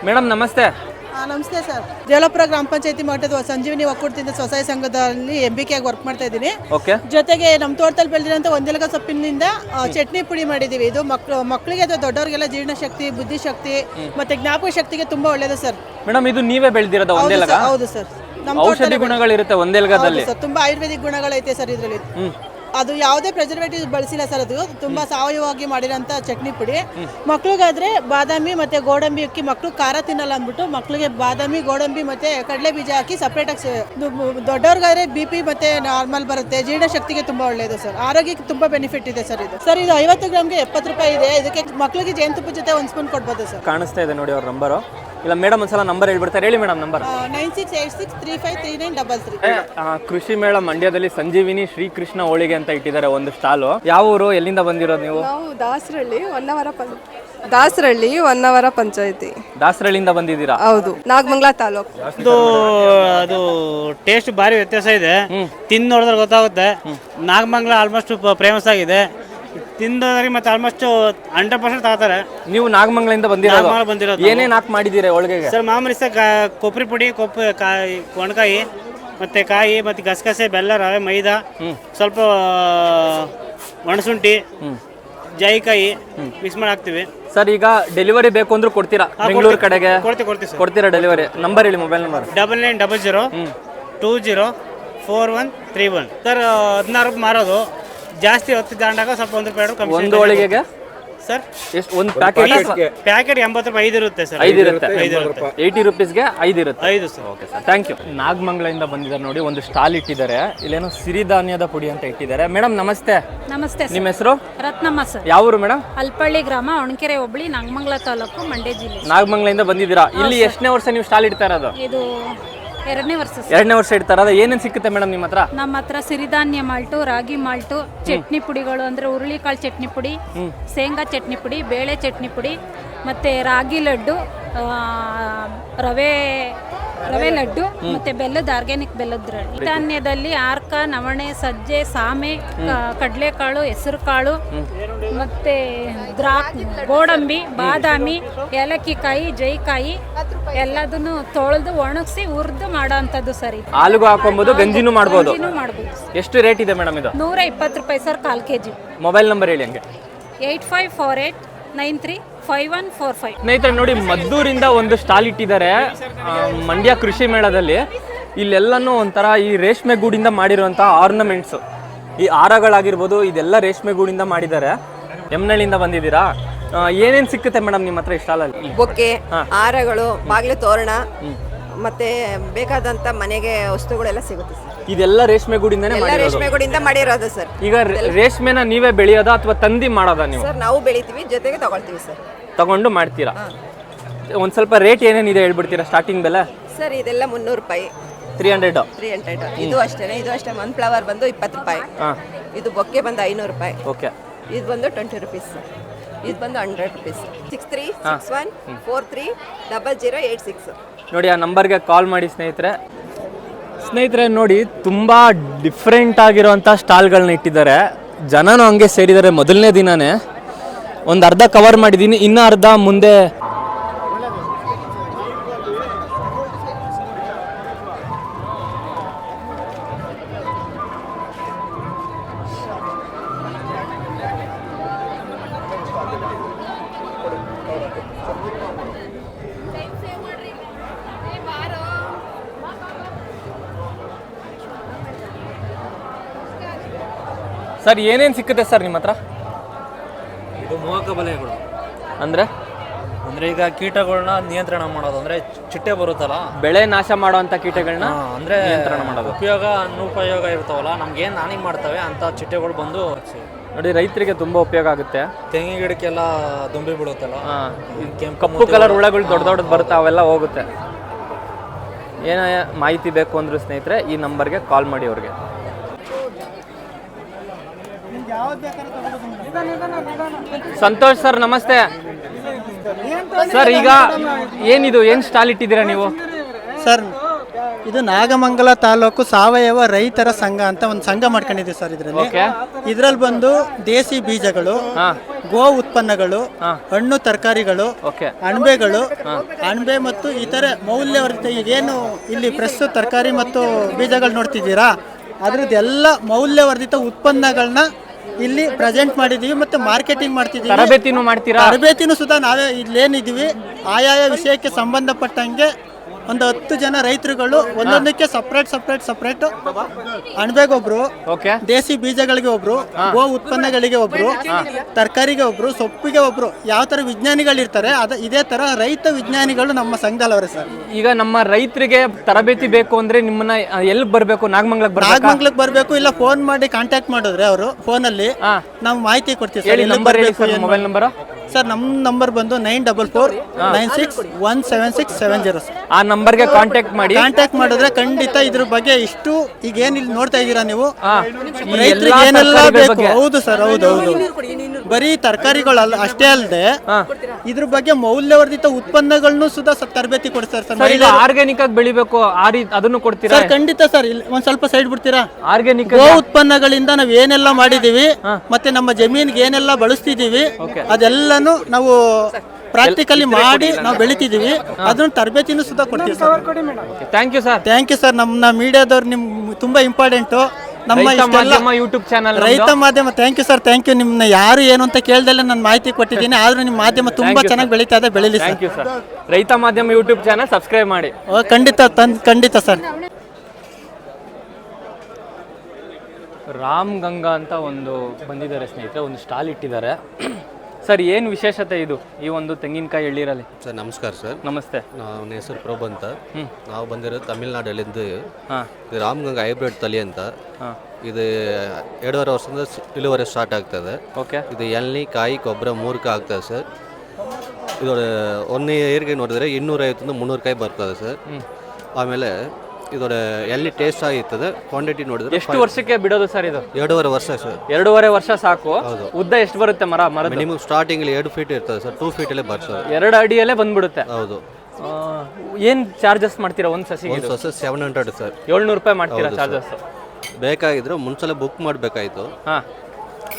ಮೇಡಮ್ ನಮಸ್ತೆ. ನಮಸ್ತೆ ಸರ್. ಜಲಪುರ ಗ್ರಾಮ ಪಂಚಾಯತಿ ಮಟ್ಟದ ಸಂಜೀವಿನಿ ಒಕ್ಕೂಟದಿಂದ ಸ್ವಸಹಾಯ ಸಂಘದಲ್ಲಿ ಎಂ ಬಿ ಆಗಿ ವರ್ಕ್ ಮಾಡ್ತಾ ಇದ್ದೀನಿ. ಓಕೆ ಜೊತೆಗೆ ನಮ್ಮ ತೋಟದಲ್ಲಿ ಬೆಳೆದಿರೋಂಥ ಒಂದೆಲಗ ಸೊಪ್ಪಿನಿಂದ ಚಟ್ನಿ ಪುಡಿ ಮಾಡಿದ್ದೀವಿ ಇದು ಮಕ್ಕಳು ಮಕ್ಕಳಿಗೆ ಅಥವಾ ದೊಡ್ಡವರಿಗೆಲ್ಲ ಜೀರ್ಣಶಕ್ತಿ ಬುದ್ಧಿಶಕ್ತಿ ಮತ್ತೆ ಜ್ಞಾಪಕ ಶಕ್ತಿಗೆ ತುಂಬಾ ಒಳ್ಳೇದು ಸರ್. ಮೇಡಮ್ ಇದು ನೀವೇ ಬೆಳೆದಿರೋದು ಒಂದೆಲಗ? ಹೌದು ಸರ್. ನಮ್ಮ ಔಷಧಿ ಗುಣಗಳಿರುತ್ತೆ ಒಂದೆಲಗದಲ್ಲಿ? ಸರ್ ತುಂಬಾ ಆಯುರ್ವೇದಿಕ್ ಗುಣಗಳೈತೆ ಸರ್ ಇದರಲ್ಲಿ. ಅದು ಯಾವುದೇ ಪ್ರೆಸರ್ವೇಟಿವ್ ಬಳಸಿಲ್ಲ ಸರ್ ಅದು. ತುಂಬಾ ಸಾವಯವವಾಗಿ ಮಾಡಿರೋಂಥ ಚಟ್ನಿ ಪುಡಿ. ಮಕ್ಳಿಗಾದ್ರೆ ಬಾದಾಮಿ ಮತ್ತೆ ಗೋಡಂಬಿ ಅಕ್ಕಿ ಮಕ್ಕಳು ಖಾರ ತಿನ್ನಲ್ಲ ಅಂದ್ಬಿಟ್ಟು ಮಕ್ಕಳಿಗೆ ಬಾದಾಮಿ, ಗೋಡಂಬಿ ಮತ್ತೆ ಕಡಲೆ ಬೀಜ ಹಾಕಿ ಸಪ್ರೇಟಾಗಿ ದೊಡ್ಡವ್ರಿಗಾದ್ರೆ ಬಿ ಪಿ ಮತ್ತೆ ನಾರ್ಮಲ್ ಬರುತ್ತೆ. ಜೀರ್ಣಶಕ್ತಿಗೆ ತುಂಬಾ ಒಳ್ಳೆಯದು ಸರ್. ಆರೋಗ್ಯಕ್ಕೆ ತುಂಬಾ ಬೆನಿಫಿಟ್ ಇದೆ ಸರ್ ಇದು. ಸರ್ ಇದು ಐವತ್ತು ಗ್ರಾಮ್ಗೆ ಎಪ್ಪತ್ತು ರೂಪಾಯಿ ಇದೆ. ಇದಕ್ಕೆ ಮಕ್ಳಿಗೆ ಜೇನುತುಪ್ಪ ಜೊತೆ ಒಂದು ಸ್ಪೂನ್ ಕೊಡ್ಬೋದು ಸರ್. ಕಾಣಿಸ್ತಾ ಇದೆ ನೋಡಿ ಅವ್ರ ನಂಬರು ಇಲ್ಲ ಮೇಡಮ್ ಒಂದ್ಸಲ ನಂಬರ್ ಹೇಳ್ಬಿಡ್ತಾರೆ. ಹೇಳಿ madam number. Nine six eight six three five three nine double three. ಕೃಷಿ ಮೇಳ ಮಂಡ್ಯದಲ್ಲಿ ಸಂಜೀವಿನಿ ಶ್ರೀಕೃಷ್ಣ ಹೋಳಿಗೆ ಅಂತ ಇಟ್ಟಿದ್ದಾರೆ ಒಂದು ಸ್ಟಾಲು. ಯಾವ ಊರು ಎಲ್ಲಿಂದ ಬಂದಿರೋದು ನೀವು? ನಾವು ದಾಸರಳ್ಳಿ ಹೊನ್ನವರ ಪಂ ದಾಸರಳ್ಳಿ ಹೊನ್ನವರ ಪಂಚಾಯತಿ. ದಾಸರಳ್ಳಿಯಿಂದ ಬಂದಿದ್ದೀರಾ? ಹೌದು ನಾಗಮಂಗಲ ತಾಲೂಕು. ಅದು ಅದು ಟೇಸ್ಟ್ ಭಾರಿ ವ್ಯತ್ಯಾಸ ಇದೆ. ತಿಂದು ನೋಡಿದ್ರೆ ಗೊತ್ತಾಗುತ್ತೆ. ನಾಗಮಂಗಲ ಆಲ್ಮೋಸ್ಟ್ ಫೇಮಸ್ ಆಗಿದೆ. ತಿಂದೋದ್ರಿಗೆ ಮತ್ತೆ ಆಲ್ಮೋಸ್ಟ್ ಹಂಡ್ರೆಡ್ ಪರ್ಸೆಂಟ್ ತಾತಾರೆ. ನೀವು ನಾಗಮಂಗಲದಿಂದ ಬಂದಿರೋದು? ನಾಗಮಂಗಲ ಬಂದಿರೋದು. ಏನೇನ್ ಹಾಕಿ ಮಾಡಿದ್ದೀರಾ ಹೋಳಿಗೆಗೆ ಸರ್ ಮಾಮೂಲಿ ಸರ್ ಕೊಬ್ಬರಿ ಪುಡಿ ಕೊಬ್ಬ ಕಾಯಿ ಒಣಕಾಯಿ ಮತ್ತೆ ಕಾಯಿ ಮತ್ತೆ ಗಸಗಸೆ ಬೆಲ್ಲ ರವೆ ಮೈದಾ ಸ್ವಲ್ಪ ಒಣಶುಂಠಿ ಜಾಯಿಕಾಯಿ ಮಿಕ್ಸ್ ಮಾಡಿ ಹಾಕ್ತಿವಿ. ಸರ್ ಈಗ ಡೆಲಿವರಿ ಬೇಕು ಅಂದ್ರೂ ಕೊಡ್ತೀರಾ? ಬೆಂಗಳೂರು ಕಡೆಗೆ? ಕೊಡ್ತೀವಿ ಕೊಡ್ತೀವಿ ಸರ್. ಕೊಡ್ತೀರಾ ಡೆಲಿವರಿ ನಂಬರ್ ಹೇಳಿ mobile number double nine double zero two zero four one three one sir ಹದಿನಾರು ರೂಪಾಯಿ ಮಾರೋದು. ಜಾಸ್ತಿ ಹೊತ್ತು ತಗೊಂಡಾಗ ಸ್ವಲ್ಪ ಒಂದು ರೂಪಾಯಿ ಕಮ್ಮಿ ಒಂದು ಹೋಳಿಗೆಗೆ ಸರ್? ಎಷ್ಟು ಒಂದು ಪ್ಯಾಕೆಟ್ ಪ್ಯಾಕೆಟ್ ಎಂಬತ್ತು ರೂಪಾಯಿ ಐದು ಇರುತ್ತೆ ಸರ್. ಐದು ಇರುತ್ತೆ. ಐದು ರೂಪಾಯಿ. ಏಯ್ಟಿ ರುಪೀಸ್ಗೆ ಐದು ಇರುತ್ತೆ. ಐದು sir. Okay sir thank you ನಾಗಮಂಗಲದಿಂದ ಬಂದಿದ್ದಾರೆ ನೋಡಿ ಒಂದು ಸ್ಟಾಲ್ ಇಟ್ಟಿದ್ದಾರೆ. ಇಲ್ಲೇನೋ ಸಿರಿಧಾನ್ಯದ ಪುಡಿ ಅಂತ ಇಟ್ಟಿದ್ದಾರೆ. ಮೇಡಮ್ ನಮಸ್ತೆ. ನಮಸ್ತೆ ನಿಮ್ಮ ಹೆಸರು? ರತ್ನಮ್ಮ ಸರ್. ಯಾವ ಊರು ಮೇಡಮ್? ಅಲ್ಪಳ್ಳಿ ಗ್ರಾಮ ಒಣಕೆರೆ ಹೋಬಳಿ ನಾಗಮಂಗಲ ತಾಲೂಕು ಮಂಡ್ಯ ಜಿಲ್ಲೆ. ನಾಗಮಂಗಲದಿಂದ ಬಂದಿದ್ದೀರಾ? ಇಲ್ಲಿ ಎಷ್ಟನೇ ವರ್ಷ ನೀವು ಸ್ಟಾಲ್ ಇಡ್ತಾ ಇರೋದು? ಇದು ಎರಡನೇ ವರ್ಷ ಸರ್. ಎರಡನೇ ವರ್ಷ ಇಡ್ತಾರೆ ಅದು ಏನೇನು ಸಿಕ್ಕುತ್ತೆ ಮೇಡಮ್ ನಿಮ್ಮ ಹತ್ರ? ನಮ್ಮ ಹತ್ರ ಸಿರಿಧಾನ್ಯ ಮಾಲ್ಟು ರಾಗಿ ಮಾಲ್ಟು ಚಟ್ನಿ ಪುಡಿಗಳು ಅಂದ್ರೆ ಹುರುಳಿಕಾಳು ಚಟ್ನಿ ಪುಡಿ ಶೇಂಗಾ ಚಟ್ನಿ ಪುಡಿ ಬೇಳೆ ಚಟ್ನಿ ಪುಡಿ ಮತ್ತೆ ರಾಗಿ ಲಡ್ಡು ಆ, ರವೆ ರವೆ ಲಡ್ಡು ಮತ್ತೆ ಬೆಲ್ಲದ ಆರ್ಗ್ಯಾನಿಕ್ ಬೆಲ್ಲದ ಲಡ್ಡು ಧಾನ್ಯದಲ್ಲಿ ಆರ್ಕ ನವಣೆ ಸಜ್ಜೆ ಸಾಮೆ ಕಡಲೆ ಕಾಳು ಹೆಸರು ಕಾಳು ಮತ್ತೆ ದ್ರಾ ಗೋಡಂಬಿ ಬಾದಾಮಿ ಏಲಕ್ಕಿ ಕಾಯಿ ಜೈಕಾಯಿ ಎಲ್ಲದನ್ನು ತೊಳೆದು ಒಣಗಿಸಿ ಉರ್ದು ಮಾಡೋ ಅಂಥದ್ದು ಸರಿ. ಹಾಲಿಗೂ ಮಾಡಬಹುದು ಗಂಜಿನೂ ಮಾಡ್ಬೋದು. ಗಂಜಿನೂ ಮಾಡ್ಬೋದು. ಎಷ್ಟು ರೇಟ್ ಇದೆ ಮೇಡಮ್ ಇದು? ನೂರ ಇಪ್ಪತ್ತು ರೂಪಾಯಿ sir call K G mobile number ಹೇಳಿ ಹಂಗೆ. Eight five four eight nine three five one four five. ಸ್ನೇಹಿತರೆ ನೋಡಿ ಮದ್ದೂರಿಂದ ಒಂದು ಸ್ಟಾಲ್ ಇಟ್ಟಿದ್ದಾರೆ ಆ, ಮಂಡ್ಯ ಕೃಷಿ ಮೇಳದಲ್ಲಿ. ಇಲ್ಲೆಲ್ಲನೂ ಒಂಥರ ಈ ರೇಷ್ಮೆ ಗೂಡಿಂದ ಮಾಡಿರುವಂಥ ಆರ್ನಮೆಂಟ್ಸು ಈ ಹಾರಗಳಾಗಿರ್ಬೋದು ಇದೆಲ್ಲ ರೇಷ್ಮೆ ಗೂಡಿಂದ ಮಾಡಿದ್ದಾರೆ. ಎಮ್ನಳ್ಳಿಯಿಂದ ಬಂದಿದ್ದೀರಾ? ಏನೇನು ಸಿಕ್ಕುತ್ತೆ ಮೇಡಮ್ ನಿಮ್ಮ ಹತ್ರ ಈ ಸ್ಟಾಲಲ್ಲಿ? ಬೊಕ್ಕೆ ಹಾರಗಳು ಬಾಗಿಲು ತೋರಣ ಮತ್ತೆ ಬೇಕಾದಂತ ಮನೆಗೆ ವಸ್ತುಗಳೆಲ್ಲ ಸಿಗುತ್ತೆ ಸರ್. ಇದೆಲ್ಲ ರೇಷ್ಮೆ ಗೂಡಿಂದನೇ ಎಲ್ಲ ಮಾಡಿರೋದು? ರೇಷ್ಮೆ ಗೂಡಿಂದ ಮಾಡಿರೋದು ಸರ್. ಈಗ ರೇ- ರೇಷ್ಮೆನ ನೀವೇ ಬೆಳೆಯೋದ ಅಥವಾ ತಂದಿ ಮಾಡೋದಾ ನೀವು? ಸರ್ ನಾವು ಬೆಳಿತೀವಿ ಜೊತೆಗೆ ತಗೊಳ್ತೀವಿ ಸರ್. ತಗೊಂಡು ಮಾಡ್ತೀರಾ? ಒಂದು ಸ್ವಲ್ಪ ರೇಟ್ ಏನೇನಿದೆ ಹೇಳ್ಬಿಡ್ತೀರಾ ಸ್ಟಾರ್ಟಿಂಗ್ ಬೆಲೆ? ಸರ್ ಇದೆಲ್ಲ ಮುನ್ನೂರು ರೂಪಾಯಿ. ತ್ರೀ ಹಂಡ್ರೆಡ್ ತ್ರೀ ಹಂಡ್ರೆಡ್ ಇದು ಅಷ್ಟೇ ಇದು ಅಷ್ಟೇ ಒನ್ ಫ್ಲವರ್ ಬಂದು ಇಪ್ಪತ್ತು ರೂಪಾಯಿ. ಹಾಂ. ಇದು ಬೊಕ್ಕೆ ಬಂದು ಐನೂರು ರೂಪಾಯಿ. ಓಕೆ. ಇದು ಬಂದು ಟ್ವೆಂಟಿ ರುಪೀಸ್ ಇದು ಬಂದು hundred rupees. Six three six one four three double zero eight six. ನೋಡಿ ಆ ನಂಬರ್ಗೆ ಕಾಲ್ ಮಾಡಿ ಸ್ನೇಹಿತರೆ. ಸ್ನೇಹಿತರೆ ನೋಡಿ ತುಂಬ ಡಿಫ್ರೆಂಟ್ ಆಗಿರೋಂಥ ಸ್ಟಾಲ್ಗಳನ್ನ ಇಟ್ಟಿದ್ದಾರೆ. ಜನನೂ ಹಂಗೆ ಸೇರಿದ್ದಾರೆ ಮೊದಲನೇ ದಿನಾನೇ. ಒಂದು ಅರ್ಧ ಕವರ್ ಮಾಡಿದ್ದೀನಿ ಇನ್ನೂ ಅರ್ಧ ಮುಂದೆ ಸರ್ ಏನೇನು ಸಿಕ್ಕುತ್ತೆ ಸರ್ ನಿಮ್ಮ ಹತ್ರ? ಇದು ಮೋಹಕ ಬಲೆಗಳು ಅಂದರೆ? ಅಂದರೆ ಈಗ ಕೀಟಗಳನ್ನ ನಿಯಂತ್ರಣ ಮಾಡೋದು ಅಂದರೆ ಚಿಟ್ಟೆ ಬರುತ್ತಲ್ಲ? ಬೆಳೆ ನಾಶ ಮಾಡುವಂಥ ಕೀಟಗಳನ್ನ ಅಂದರೆ ನಿಯಂತ್ರಣ ಮಾಡೋದು. ಉಪಯೋಗ ಅನುಪಯೋಗ ಇರ್ತಾವಲ್ಲ ನಮ್ಗೆ ಏನು ಹಾನಿ ಮಾಡ್ತವೆ ಅಂತ ಚಿಟ್ಟೆಗಳು ಬಂದು ನೋಡಿ ರೈತರಿಗೆ ತುಂಬ ಉಪಯೋಗ ಆಗುತ್ತೆ. ತೆಂಗಿನ ಗಿಡಕ್ಕೆಲ್ಲ ದುಂಬಿ ಬಿಡುತ್ತಲ್ಲ. ಕೆಂಪು ಕಪ್ಪು ಕಲರ್ ಹುಳಗಳು ದೊಡ್ಡ ದೊಡ್ಡದು ಬರುತ್ತೆ ಅವೆಲ್ಲ ಹೋಗುತ್ತೆ. ಏನೋ ಮಾಹಿತಿ ಬೇಕು ಅಂದ್ರು ಸ್ನೇಹಿತರೆ ಈ ನಂಬರ್ಗೆ ಕಾಲ್ ಮಾಡಿ ಅವ್ರಿಗೆ. ಸಂತೋಷ್ ಸರ್ ನಮಸ್ತೆ. ಸರ್ ಈಗ ಏನಿದು ಏನ್ ಸ್ಟಾಲ್ ಇಟ್ಟಿದ್ದೀರಾ ನೀವು? ಸರ್ ಇದು ನಾಗಮಂಗಲ ತಾಲೂಕು ಸಾವಯವ ರೈತರ ಸಂಘ ಅಂತ ಒಂದು ಸಂಘ ಮಾಡ್ಕೊಂಡಿದ್ದೀವಿ ಸರ್ ಇದರಲ್ಲಿ. ಇದ್ರಲ್ಲಿ ಬಂದು ದೇಸಿ ಬೀಜಗಳು ಹಾ. ಗೋ ಉತ್ಪನ್ನಗಳು ಹಣ್ಣು ತರಕಾರಿಗಳು ಅಣಬೆಗಳು ಅಣಬೆ ಮತ್ತು ಇತರೆ ಮೌಲ್ಯವರ್ಧಿತ ಏನು ಇಲ್ಲಿ ಫ್ರೆಶ್ ತರಕಾರಿ ಮತ್ತು ಬೀಜಗಳು ನೋಡ್ತಿದ್ದೀರಾ? ಅದ್ರದ್ದು ಎಲ್ಲ ಮೌಲ್ಯವರ್ಧಿತ ಉತ್ಪನ್ನಗಳನ್ನ ಇಲ್ಲಿ ಪ್ರೆಸೆಂಟ್ ಮಾಡಿದೀವಿ ಮತ್ತೆ ಮಾರ್ಕೆಟಿಂಗ್ ಮಾಡ್ತಿದ್ದೀವಿ ತರಬೇತಿನೂ ಮಾಡ್ತೀರಾ? ತರಬೇತಿನೂ ಸುತ ನಾವೇ ಇಲ್ಲೇನಿದ್ದೀವಿ ಆಯಾಯ ವಿಷಯಕ್ಕೆ ಸಂಬಂಧಪಟ್ಟಂಗೆ ಒಂದು ಹತ್ತು ಜನ ರೈತರುಗಳು ಒಂದೊಂದಕ್ಕೆ ಸಪ್ರೇಟ್ ಸಪ್ರೇಟ್ ಸಪ್ರೇಟ್ ಅಣಬೆಗೆ ಒಬ್ರು ಓಕೆ ದೇಸಿ ಬೀಜಗಳಿಗೆ ಒಬ್ರು ಗೋ ಉತ್ಪನ್ನಗಳಿಗೆ ಒಬ್ರು ತರಕಾರಿಗೆ ಒಬ್ರು ಸೊಪ್ಪಿಗೆ ಒಬ್ರು ಯಾವ ತರ ವಿಜ್ಞಾನಿಗಳಿರ್ತಾರೆ ಅದ ಇದೇ ತರ ರೈತ ವಿಜ್ಞಾನಿಗಳು ನಮ್ಮ ಸಂಘದಲ್ಲವ್ರೆ ಸರ್. ಈಗ ನಮ್ಮ ರೈತರಿಗೆ ತರಬೇತಿ ಬೇಕು ಅಂದ್ರೆ ನಿಮ್ಮನ್ನ ಎಲ್ಲಿ ಬರಬೇಕು? ನಾಗಮಂಗ್ಲ ಬರ್ಬೇಕಾ? ನಾಗಮಂಗ್ಲಕ್ಕೆ ಬರಬೇಕು ಇಲ್ಲ ಫೋನ್ ಮಾಡಿ ಕಾಂಟ್ಯಾಕ್ಟ್ ಮಾಡಿದ್ರೆ ಅವರು ಫೋನಲ್ಲಿ. ನಾವು ಮಾಹಿತಿ ಕೊಡ್ತೀವಿ sir number mobile number sir ನಮ್ಮ ನಂಬರ್ ಬಂದು nine double four nine six one seven six seven zero sir. ಆ ನಂಬರ್ಗೆ ಕಾಂಟ್ಯಾಕ್ಟ್ ಮಾಡಿ. ಕಾಂಟ್ಯಾಕ್ಟ್ ಮಾಡಿದ್ರೆ ಖಂಡಿತ ಇದ್ರ ಬಗ್ಗೆ ಇಷ್ಟು ಈಗ ಏನ್ ಇಲ್ಲಿ ನೋಡ್ತಾ ಇದ್ದೀರಾ ನೀವು? ಆ, ಈ ರೈತರಿಗೆ ಎಲ್ಲಾ ಏನೆಲ್ಲ ತರಕಾರಿಗಳ ಬೇಕು? ಬಗ್ಗೆ. ಹೌದು ಸರ್ ಹೌದು ಹೌದು. ಬರೀ ತರಕಾರಿಗಳಲ್ಲ ಅಷ್ಟೇ ಅಲ್ಲದೆ ಇದ್ರ ಬಗ್ಗೆ ಮೌಲ್ಯವರ್ಧಿತ ಉತ್ಪನ್ನಗಳನ್ನು ಸುಧಾ ಸ- ತರಬೇತಿ ಕೊಡ್ತಾರೆ ಸರ್. ಸರ್ ಈಗ ಆರ್ಗ್ಯಾನಿಕ್ ಆಗಿ ಬೆಳಿಬೇಕು ಆ ರೀತಿ ಅದನ್ನು ಕೊಡ್ತೀರಾ? ಸರ್ ಖಂಡಿತ ಸರ್ ಇಲ್ಲಿ ಒಂದ್ ಸ್ವಲ್ಪ ಸೈಡ್ ಬಿಡ್ತೀರಾ? ಆರ್ಗ್ಯಾನಿಕ್ ಗೋ ಉತ್ಪನ್ನಗಳಿಂದ ನಾವ್ ಏನೆಲ್ಲ ಮಾಡಿದೀವಿ ಮತ್ತೆ ನಮ್ಮ ಜಮೀನಿಗೆ ಏನೆಲ್ಲ ಬಳಸ್ತಿದೀವಿ ಅದೆಲ್ಲನೂ ನಾವು ಪ್ರಾಕ್ಟಿಕಲಿ ಮಾಡಿ ನಾವು ಬೆಳಿತಿದೀವಿ ಅದನ್ನ ತರಬೇತಿನೂ ಸುತ್ತ ಕೊಡ್ತೀವಿ sir. Thank you sir thank you sir ನಮ್ಮ ಮೀಡಿಯಾದವ್ರು ನಿಮ್ ತುಂಬಾ ಇಂಪಾರ್ಟೆಂಟು ನಮ್ಮ ಮಾಧ್ಯಮ ಯೂಟ್ಯೂಬ್ ಚಾನಲ್ ರೈತ ಮಾಧ್ಯಮ thank you sir thank you ನಿಮ್ನ ಯಾರು ಏನು ಅಂತ ಕೇಳ್ದಲ್ಲೇ ನಾನು ಮಾಹಿತಿ ಕೊಟ್ಟಿದ್ದೀನಿ. ಆದ್ರೂ ನಿಮ್ಮ ಮಾಧ್ಯಮ ತುಂಬಾ ಚೆನ್ನಾಗಿ ಬೆಳೀತಾ ಇದೆ ಬೆಳೀಲಿ ಸರ್ ಥ್ಯಾಂಕ್ ಯು ಸರ್ ರೈತ ಮಾಧ್ಯಮ ಯೂಟ್ಯೂಬ್ ಚಾನಲ್ ಸಬ್ಸ್ಕ್ರೈಬ್ ಮಾಡಿ. ಓ, ಖಂಡಿತ ತನ್ ಖಂಡಿತ ಸರ್ ರಾಮ್ ಗಂಗಾ ಅಂತ ಒಂದು ಬಂದಿದ್ದಾರೆ ಸ್ನೇಹಿತರೆ ಒಂದು ಸ್ಟಾಲ್ ಇಟ್ಟಿದ್ದಾರೆ. ಸರ್ ಏನು ವಿಶೇಷತೆ ಇದು ಈ ಒಂದು ತೆಂಗಿನಕಾಯಿ ಎಳ್ಳಿರಲ್ಲಿ ಸರ್ ನಮಸ್ಕಾರ ಸರ್. ನಮಸ್ತೆ. ನನ್ನ ಹೆಸರು ಪ್ರಭು ಅಂತ ನಾವು ಬಂದಿರೋದು ತಮಿಳ್ನಾಡಲ್ಲಿಂದ. ಹಾಂ. ಇದು ರಾಮಗಂಗಾ ಹೈಬ್ರಿಡ್ ತಳಿ ಅಂತ. ಹಾಂ. ಇದು ಎರಡೂವರೆ ವರ್ಷದಿಂದ ಇಳುವರೆ ಸ್ಟಾರ್ಟ್ ಆಗ್ತದೆ. ಓಕೆ. ಇದು ಎಳ್ನಿ ಕಾಯಿ ಗೊಬ್ಬರ ಮೂರ್ಕ ಆಗ್ತದೆ ಸರ್. ಇದು ಒಂದನೇ ಇಯರ್ಗೆ ನೋಡಿದ್ರೆ ಇನ್ನೂರೈವತ್ತರಿಂದ ಮುನ್ನೂರು ಕಾಯಿ ಬರ್ತದೆ ಸರ್. ಆಮೇಲೆ ಇದರ ಎಲ್ಲಿ ಟೇಸ್ಟ್ ಆಗಿರ್ತದೆ ಕ್ವಾಂಟಿಟಿ ನೋಡಿದ್ರೆ ಎಷ್ಟು ವರ್ಷಕ್ಕೆ ಬಿಡೋದು ಸರ್ ಇದು? ಎರಡೂವರೆ ವರ್ಷ ಸರ್. ಎರಡೂವರೆ ವರ್ಷ ಸಾಕು. ಹೌದು. ಉದ್ದ ಎಷ್ಟು ಬರುತ್ತೆ ಮರ ಮರ ಮಿನಿಮಮ್ ಸ್ಟಾರ್ಟಿಂಗ್ ಎರಡು ಫೀಟ್ ಇರ್ತದೆ ಸರ್. ಟೂ ಫೀಟಲ್ಲೇ ಬರ್ತದೆ. ಎರಡು ಅಡಿಯಲ್ಲೇ ಬಂದ್ಬಿಡುತ್ತೆ. ಹೌದು. ಆ, ಏನ್ ಚಾರ್ಜಸ್ ಮಾಡ್ತೀರಾ ಒಂದ್ ಸಸಿಗೆ ಸಸಿ ಸೆವೆನ್ ಹಂಡ್ರೆಡ್ ಸರ್. ಏಳ್ನೂರು ರೂಪಾಯಿ ಮಾಡ್ತೀರಾ ಚಾರ್ಜಸ್. ಬೇಕಾಗಿದ್ರೆ ಮುಂಚೆಲ್ಲ ಬುಕ್ ಮಾಡಬೇಕಾಯ್ತು. ಹಾ.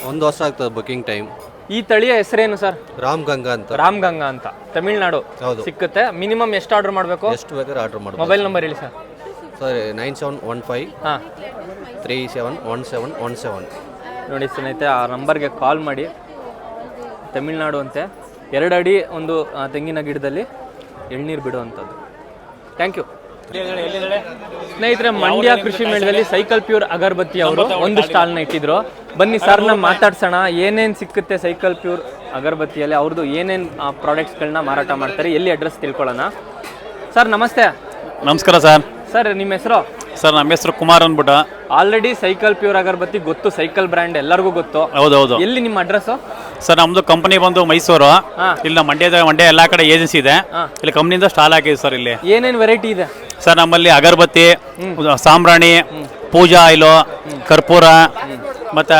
ಒಂದು ವರ್ಷ ಆಗ್ತದೆ ಬುಕಿಂಗ್ ಟೈಮ್ ಈ ತಳಿಯ ಹೆಸರೇನು ಸರ್? ರಾಮ್ ಗಂಗಾ ಅಂತ. ರಾಮ್ ಗಂಗಾ ಅಂತ. ತಮಿಳ್ನಾಡು. ಹೌದು. ಸಿಕ್ಕುತ್ತೆ. ಮಿನಿಮಮ್ ಎಷ್ಟು ಆರ್ಡರ್ ಮಾಡಬೇಕು? ಎಷ್ಟು ಬೇಕಾದ್ರೆ ಆರ್ಡರ್ ಮಾಡ್ಬೋದು ಮೊಬೈಲ್ ನಂಬರ್ ಹೇಳಿ sir. Sir nine seven one five ಹಾಂ. Three seven one seven one seven. ನೋಡಿ ಸ್ನೇಹಿತರೆ ಆ ನಂಬರ್ಗೆ ಕಾಲ್ ಮಾಡಿ. ತಮಿಳ್ನಾಡು ಅಂತೆ. ಎರಡು ಅಡಿ ಒಂದು ಆ, ತೆಂಗಿನ ಗಿಡದಲ್ಲಿ ಎಳ್ನೀರು ಬಿಡುವಂಥದ್ದು. ಥ್ಯಾಂಕ್ ಯು ಸ್ನೇಹಿತರೆ ಮಂಡ್ಯ ಕೃಷಿ ಮೇಳದಲ್ಲಿ ಸೈಕಲ್ ಪ್ಯೂರ್ ಅಗರಬತ್ತಿ ಅವರು ಒಂದು ಸ್ಟಾಲ್ನ ಇಟ್ಟಿದ್ರು. ಬನ್ನಿ ಸರ್ನ ಮಾತಾಡ್ಸೋಣ. ಏನೇನು ಸಿಕ್ಕುತ್ತೆ ಸೈಕಲ್ ಪ್ಯೂರ್ ಅಗರಬತ್ತಿಯಲ್ಲಿ? ಅವ್ರದ್ದು ಏನೇನು ಪ್ರಾಡಕ್ಟ್ಸ್ಗಳನ್ನ ಮಾರಾಟ ಮಾಡ್ತಾರೆ? ಎಲ್ಲಿ ಅಡ್ರೆಸ್ ತಿಳ್ಕೊಳ್ಳೋಣ? ಸರ್ ನಮಸ್ತೆ. ನಮಸ್ಕಾರ ಸರ್. ಸರ್ ನಿಮ್ಮ ಹೆಸರು? ಸರ್ ನಮ್ಮ ಹೆಸರು ಕುಮಾರ್ ಅಂದ್ಬಿಟ್ಟು. ಆಲ್ರೆಡಿ ಸೈಕಲ್ ಪ್ಯೂರ್ ಅಗರಬತ್ತಿ ಗೊತ್ತು ಸೈಕಲ್ ಬ್ರ್ಯಾಂಡ್ ಎಲ್ಲರಿಗೂ ಗೊತ್ತು. ಹೌದೌದು. ಎಲ್ಲಿ ನಿಮ್ಮ ಅಡ್ರೆಸ್ಸು ಸರ್ ನಮ್ದು ಕಂಪನಿ ಬಂದು ಮೈಸೂರು. ಇಲ್ಲಿ ನಮ್ಮ ಮಂಡ್ಯದ ಮಂಡ್ಯ ಎಲ್ಲ ಕಡೆ ಏಜೆನ್ಸಿ ಇದೆ. ಇಲ್ಲಿ ಕಂಪ್ನಿಯಿಂದ ಸ್ಟಾಲ್ ಹಾಕಿದೆ ಸರ್ ಇಲ್ಲಿ. ಏನೇನು ವೆರೈಟಿ ಇದೆ? ಸರ್ ನಮ್ಮಲ್ಲಿ ಅಗರಬತ್ತಿ ಸಾಂಬ್ರಾಣಿ ಪೂಜಾ ಆಯಿಲು ಕರ್ಪೂರ ಮತ್ತು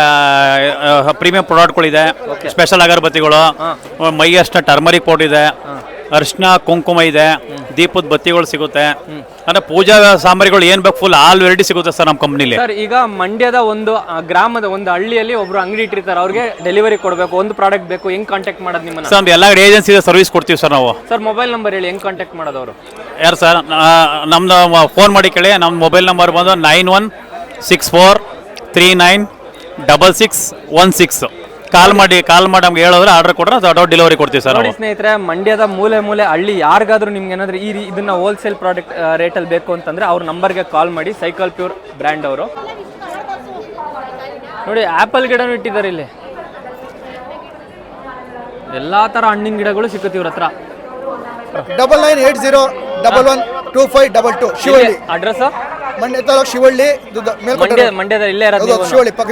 ಪ್ರೀಮಿಯಂ ಪ್ರಾಡಕ್ಟ್ಗಳಿದೆ ಸ್ಪೆಷಲ್ ಅಗರಬತ್ತಿಗಳು ಮೈಯಷ್ಟ ಟರ್ಮರಿಕ್ ಪೌಡ್ರ್ ಇದೆ. ಅರಿಶಿನ ಕುಂಕುಮ ಇದೆ ದೀಪದ ಬತ್ತಿಗಳು ಸಿಗುತ್ತೆ. ಅಂದ್ರೆ ಪೂಜಾ ಸಾಮಗ್ರಿಗಳು ಏನ್ ಬೇಕು ಫುಲ್ ಆಲ್ ವೆರೈಟಿ ಸಿಗುತ್ತೆ ಸರ್ ನಮ್ಮ ಕಂಪ್ನಿಲಿ ಸರ್ ಈಗ ಮಂಡ್ಯದ ಒಂದು ಆ, ಗ್ರಾಮದ ಒಂದು ಹಳ್ಳಿಯಲ್ಲಿ ಒಬ್ರು ಅಂಗಡಿ ಇಟ್ಟಿರ್ತಾರೆ ಅವ್ರಿಗೆ ಡೆಲಿವರಿ ಕೊಡಬೇಕು ಒಂದು ಪ್ರಾಡಕ್ಟ್ ಬೇಕು ಹೆಂಗ್ ಕಾಂಟ್ಯಾಕ್ಟ್ ಮಾಡೋದು ನಿಮ್ಮನ್ನ? ಸರ್ ಎಲ್ಲ ಏಜೆನ್ಸಿ ಸರ್ವಿಸ್ ಕೊಡ್ತೀವಿ ಸರ್ ನಾವು. ಸರ್ ಮೊಬೈಲ್ ನಂಬರ್ ಹೇಳಿ ಹೆಂಗ್ ಕಾಂಟ್ಯಾಕ್ಟ್ ಮಾಡೋದು ಅವರು? ಯಾರು ಸರ್? ನಮ್ದು ಫೋನ್ ಮಾಡಿ ಕೇಳಿ ನಮ್ಮ ಮೊಬೈಲ್ ನಂಬರ್ ಬಂದು nine one six four three nine double six one six call ಮಾಡಿ ಕಾಲ್ ಮಾಡಿ ನಮ್ಗೆ ಹೇಳಿದ್ರೆ ಆರ್ಡರ್ ಕೊಡ್ರೆ ಅದು ಡೆಲಿವರಿ ಕೊಡ್ತೀವಿ ಸರ್ ನೋಡಿ ಸ್ನೇಹಿತರೆ ಮಂಡ್ಯದ ಮೂಲೆ ಮೂಲೆ ಹಳ್ಳಿ ಯಾರಿಗಾದ್ರೂ ನಿಮ್ಗೆ ಏನಾದ್ರು ಈ ರೀ- ಇದನ್ನ ಹೋಲ್ಸೇಲ್ ಪ್ರಾಡಕ್ಟ್ ರೇಟಲ್ಲಿ ಬೇಕು ಅಂತಂದ್ರೆ ಅವ್ರ ನಂಬರ್ಗೆ ಕಾಲ್ ಮಾಡಿ ಸೈಕಲ್ ಪ್ಯೂರ್ ಬ್ರ್ಯಾಂಡ್ ಅವರು. ನೋಡಿ ಆಪಲ್ ಗಿಡನೂ ಇಟ್ಟಿದ್ದಾರೆ ಇಲ್ಲಿ. ಎಲ್ಲಾ ತರ ಹಣ್ಣಿನ ಗಿಡಗಳು ಸಿಕ್ಕುತ್ತೆ ಇವ್ರ ಹತ್ರ. Double nine eight zero double one two five double two Shivalli. Address Mandya taluk Shivalli Mandya ಮಂಡ್ಯದ ಇಲ್ಲೇ ಇರೋದು? ಶಿವಳ್ಳಿ ಪಕ್ಕ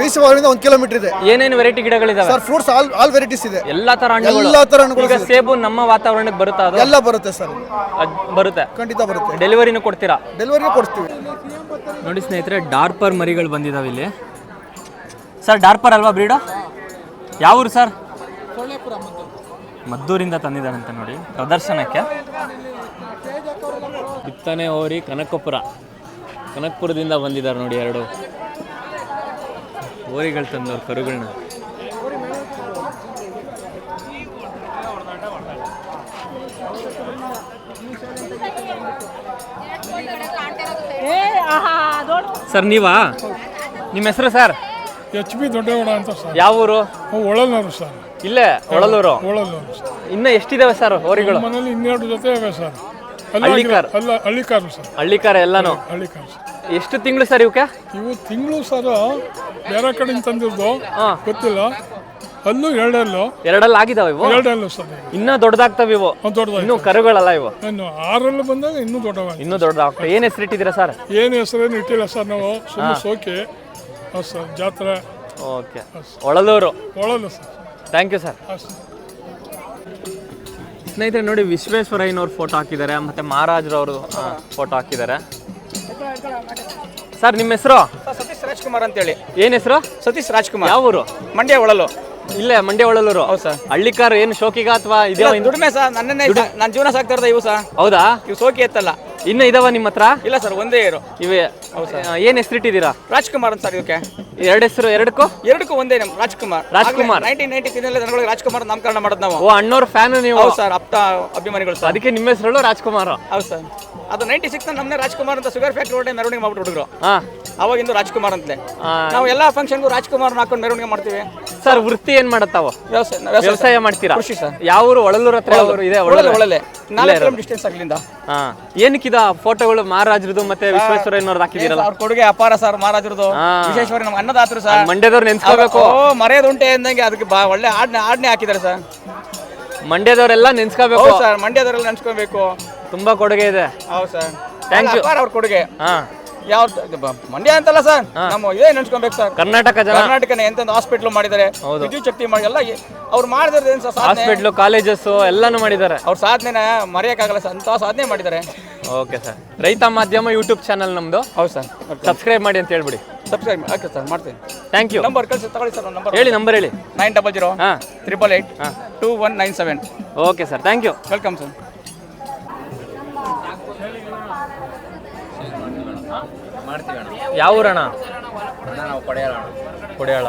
ಒಂದು ಕಿಲೋಮೀಟರ್ ಇದೆ. ಏನೇನು variety ಗಿಡಗಳಿದಾವೆ? Sir fruits all all varieties ಇದೆ. ಎಲ್ಲಾ ತರ ಹಣ್ಣುಗಳು. ಎಲ್ಲಾ ತರ ಹಣ್ಣುಗಳು ಈಗ ಸೇಬು ನಮ್ಮ ವಾತಾವರಣಕ್ಕೆ ಬರುತ್ತಾ ಅದು? ಎಲ್ಲ ಬರುತ್ತೆ ಸರ್ ಅದ್ ಬರುತ್ತೆ. ಖಂಡಿತ ಬರುತ್ತೆ. ಡೆಲಿವರಿನು ಕೊಡ್ತೀರಾ? ಡೆಲಿವರಿ ಕೊಡ್ತೀವಿ. ನೋಡಿ ಸ್ನೇಹಿತರೆ ಡಾರ್ಪರ್ ಮರಿಗಳು ಬಂದಿದಾವೆ ಇಲ್ಲಿ. ಸರ್ ಡಾರ್ಪರ್ ಅಲ್ವಾ ಬ್ರೀಡ ಯಾವ ಊರು ಸರ್ ಮದ್ದೂರಿಂದ ತಂದಿದ್ದಾರಂತೆ ನೋಡಿ ಪ್ರದರ್ಶನಕ್ಕೆ. ಬಿತ್ತನೆ ಹೋರಿ ಕನಕಪುರ. ಕನಕಪುರದಿಂದ ಬಂದಿದ್ದಾರೆ ನೋಡಿ ಎರಡು. ಓರಿಗಳು ತಂದವ್ರು ಕರುಗಳನ್ನ. ಸರ್ ನೀವಾ? ನಿಮ್ಮ ಹೆಸರು ಸರ್? ಎಚ್ ಬಿ ದೊಡ್ಡೇಗೌಡ ಅಂತ ಸರ್. ಯಾವ ಊರು? ಒಳಲ್ನೂರು ಸರ್. ಇಲ್ಲೇ ಒಳಲೂರು ಒಳನೂರು ಇನ್ನ ಎಷ್ಟಿದಾವೆ ಸರ್ ಹೋರಿಗಳು? ಮನೇಲಿ ಇನ್ನೆರಡು ಜೊತೆ ಇವೆ ಸರ್. ಅಲ್ಲ ಹಳ್ಳಿಕಾರು. ಸರ್. ಹಳ್ಳಿಕಾರ ಎಲ್ಲಾನು? ಸರ್. ಎಷ್ಟು ತಿಂಗಳು ಸರ್ ಇವಕ್ಕೆ ಇವು ತಿಂಗಳು ಸರ್ ಬೇರೆ ಕಡೆಯಿಂದ ತಂದಿದ್ದು. ಗೊತ್ತಿಲ್ಲ. ಅಲ್ಲೂ ಎರಡಲ್ಲೂ. ಎರಡಲ್ಲಿ ಆಗಿದಾವ ಇವು? ಎರಡಲ್ಲೂ ಸರ್. ಇನ್ನ ದೊಡ್ಡದಾಗ್ತಾವ ಇವು? ದೊಡ್ಡದಾಯ್ತು. ಇನ್ನು ಕರುಗಳಲ್ಲ ಇವು? ಇನ್ನು ಆರಲ್ಲೂ ಬಂದಾಗ ಇನ್ನೂ ದೊಡ್ಡವಾಗಿ ಇನ್ನೂ ಏನು ಹೆಸರು ಹೆಸರಿಟ್ಟಿದ್ದೀರಾ ಸರ್? ಏನು ಹೆಸರೇನು ಇಟ್ಟಿಲ್ಲ ಸರ್ ನಾವು. ಸುಮ್ಮನೆ ಹಾ. ಸೋಕೆ. ಹಾಂ ಸರ್ ಜಾತ್ರೆ. Okay. Olaluru. Olalu sir. Thank you sir. ಹಾಂ ಸರ್. ಸ್ನೇಹಿತರೆ ನೋಡಿ ವಿಶ್ವೇಶ್ವರಯ್ಯನವ್ರ ಫೋಟೋ ಹಾಕಿದ್ದಾರೆ ಮತ್ತೆ ಮಹಾರಾಜರವರು ಫೋಟೋ ಹಾಕಿದ್ದಾರೆ. ಸರ್ ನಿಮ್ಮ ಹೆಸರು? ಸತೀಶ್ ರಾಜ್ಕುಮಾರ್ ಅಂತೇಳಿ. ಏನ್ ಹೆಸರು? ಸತೀಶ್ ರಾಜ್ಕುಮಾರ್. ಯಾವ ಊರು? ಮಂಡ್ಯ ಒಳಲು ಇಲ್ಲೇ ಮಂಡ್ಯ ಒಳಲೂರು ಹೌದು ಸರ್. ಹಳ್ಳಿಕಾರ ಏನು ಶೋಕಿಗ ಅಥವಾ ಇದೆಯೋ ಇಲ್ಲ, ದುಡಿಮೆ ಸರ್ ನನ್ನೇ ನನ್ನ ಜೀವನ ಸಾಕ್ತಾ ಇರೋದು ಇವು ಸರ್. ಹೌದಾ? ಇವು ಶೋಕಿ ಎತ್ತಲ್ಲ. ಇನ್ನು ಇದಾವ ನಿಮ್ಮ ಹತ್ರ? ಇಲ್ಲ ಸರ್ ಒಂದೇ ಇರು. ಇವೆ. ಏನ್ ಹೆಸರಿಟ್ಟಿದ್ದೀರಾ ರಾಜ್ಕುಮಾರ್ ಅಂತ ಸರ್ ಇದಕ್ಕೆ ಎರಡು ಹೆಸರು ಎರಡಕ್ಕೂ ಎರಡಕ್ಕೂ ಒಂದೇ ನಮ್ ರಾಜ್ಕುಮಾರ್. ರಾಜ್ಕುಮಾರ್. ನೈನ್ಟೀನ್ ನೈನ್ಟಿ ತ್ರೀನಲ್ಲಿ ಜನಗಳಿಗೆ ರಾಜ್ಕುಮಾರ್ ನಾಮಕರಣ ಮಾಡೋದು ನಾವು ಓ ಅಣ್ಣವ್ರ ಫ್ಯಾನ್ ನೀವು? ಹೌದು ಸರ್ ಅಪ್ತ ಅಭಿಮಾನಿಗಳು ಸರ್. ಅದಕ್ಕೆ ನಿಮ್ಮ ಹೆಸರು ರಾಜ್ಕುಮಾರ್. ಹೌದು ಸರ್. ಅದು ನೈಂಟಿ ಸಿಕ್ಸ್ ನಮ್ಮನೆ ರಾಜ್ಕುಮಾರ್ ಅಂತ ಸುಗರ್ ಫ್ಯಾಕ್ಟ್ರಿ ರೋಡ್ ಮೆರವಣಿಗೆ ಮಾಡ್ಬಿಟ್ಟು ಹುಡುಗರು. ಹಾ. ಅವಾಗಿಂದು ರಾಜ್ಕುಮಾರ್ ಅಂತಲೇ. ನಾವು ಎಲ್ಲಾ ಫಂಕ್ಷನ್ಗೂ ರಾಜ್ಕುಮಾರ್ ಹಾಕೊಂಡು ಮೆರವಣಿಗೆ ಮಾಡ್ತೀವಿ. ಸರ್ ವೃತ್ತಿ ಏನ್ ಮಾಡತ್ತಾವ? ವ್ಯವಸಾಯ ವ್ಯವಸಾಯ ಮಾಡ್ತೀರಾ? ಕೃಷಿ ಸರ್. ಯಾವ ಊರು? ಒಳಲೂರು ಹತ್ರ ಇದೆ ನಾಲ್ಕು ಡಿಸ್ಟೆನ್ಸ್ ಆಗ್ಲಿಂದ. ಹಾ. ಏನಕ್ಕಿದ ಫೋಟೋಗಳು ಮಹಾರಾಜರದು ಮತ್ತೆ ವಿಶ್ವೇಶ್ವರಯ್ಯನವ್ರದ್ದು ಹಾಕಿದಿರಲ್ಲ ಅವ್ರ ಕೊಡುಗೆ ಅಪಾರ ಸರ್ ಮಹಾರಾಜರದು ಹಾ. ವಿಶೇಷವಾಗಿ ನಮ್ಮ ಅನ್ನದಾತರು ಸರ್. ಮಂಡ್ಯದವ್ರು ನೆನ್ಸ್ಕೋಬೇಕು. ಮರೆಯದುಂಟೆ ಅಂದಂಗೆ ಅದಕ್ಕೆ ಬಾ ಒಳ್ಳೆ ಆಡ್ನೆ ಆಡ್ನೆ ಹಾಕಿದ್ದಾರೆ ಸರ್. ಮಂಡ್ಯದವರೆಲ್ಲ ನೆನ್ಸ್ಕೋಬೇಕು. ಹೌದು ಸರ್ ಮಂಡ್ಯದವರೆಲ್ಲ ನೆನ್ಸ್ಕೋಬೇಕು. ತುಂಬಾ ಕೊಡುಗೆ ಇದೆ. ಹೌದು ಸರ್. ಥ್ಯಾಂಕ್ ಯು ಅಪಾರ ಅವ್ರ ಕೊಡುಗೆ. ಹಾ. ಯಾವ ಮಂಡ್ಯ ಅಂತಲ್ಲ ಸರ್? ನಮ್ಮ ಇದೇ ನೆನ್ಸ್ಕೊಬೇಕು ಸರ್. ಕರ್ನಾಟಕ ಜನ. ಕರ್ನಾಟಕನ ಹಾಸ್ಪಿಟ್ಲ್ ಮಾಡಿದ್ದಾರೆ. ವಿದ್ಯುತ್ ಶಕ್ತಿ ಮಾಡಿ ಎಲ್ಲ ಅವ್ರು ಮಾಡಿದ್ರೆ ಏನು ಸರ್ ಹಾಸ್ಪಿಟ್ಲು ಕಾಲೇಜಸ್ ಎಲ್ಲಾನು ಮಾಡಿದ್ದಾರೆ. ಅವ್ರ ಸಾಧನೆನ ಮರೆಯೋಕ್ಕಾಗಲ್ಲ ಸರ್ ಅಂತ ಸಾಧನೆ ಮಾಡಿದ್ದಾರೆ. ಓಕೆ ಸರ್ ರೈತ ಮಾಧ್ಯಮ ಯೂಟ್ಯೂಬ್ ಚಾನಲ್ ನಮ್ದು. ಹೌದು ಸರ್. ಸಬ್ಸ್ಕ್ರೈಬ್ ಮಾಡಿ ಅಂತ ಹೇಳ್ಬಿಡಿ. ಸಬ್ಸ್ಕ್ರೈಬ್ ಓಕೆ ಸರ್ ಮಾಡ್ತೀನಿ. ಥ್ಯಾಂಕ್ ಯು ನಂಬರ್ ಕಳಿಸಿ ತಗೊಳ್ಳಿ ಸರ್ ನಂಬರ್ ಹೇಳಿ ನಂಬರ್ ಹೇಳಿ. ನೈನ್ ಡಬಲ್ ಜೀರೋ ಹಾ. Triple eight two one nine seven okay sir thank you welcome sir ಯಾವ ಊರಣ್ಣ? ನಾವು ಕೊಡಿಯಾಳ.